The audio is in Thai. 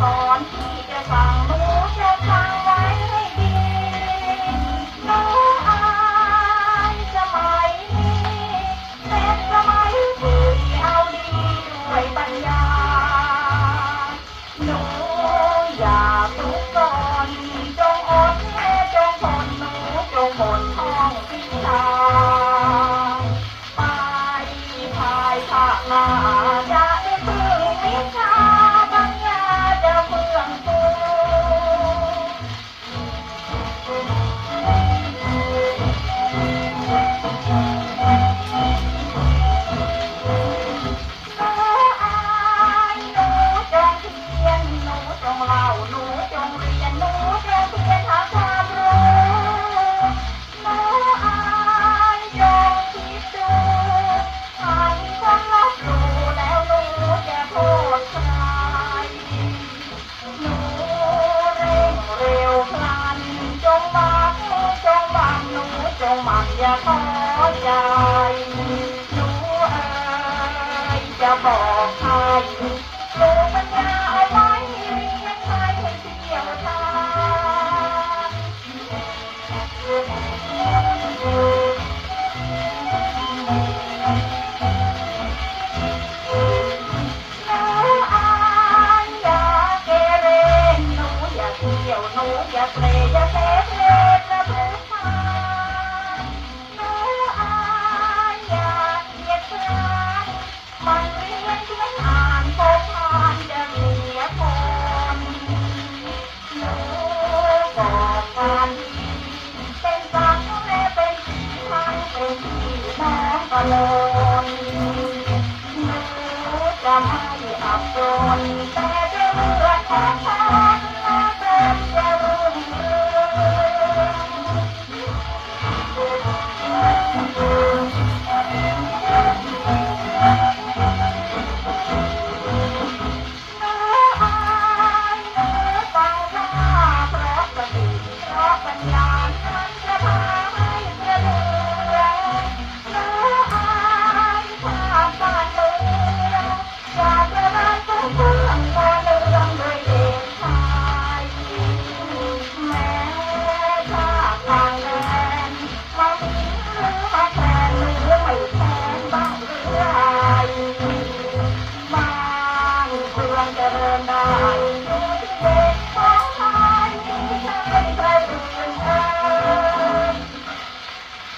สอนที่จะฟังหนูจะฟังไว้ให้ดีหนูอายสมัยนี้เป็นสมัยที่เอาดีด้วยปัญญาหนูอย่าทุกข์ก่อนจงอดแม่จงทนหนูจงหมดท้องพิชาไปภายภาคหน้า งมันอย่าท้อใจหนูเอ๋ยจะบอกใครหนูปัญญาเอาไว้เรียนใครให้เที่ยวทาหนูอายอย่าเกเรหนูอย่าเที่ยวหนูอย่าเตรอย่าเตะเพล ลนแม้จะไม่อับจนแต่จะเลือกของฉันและ บ้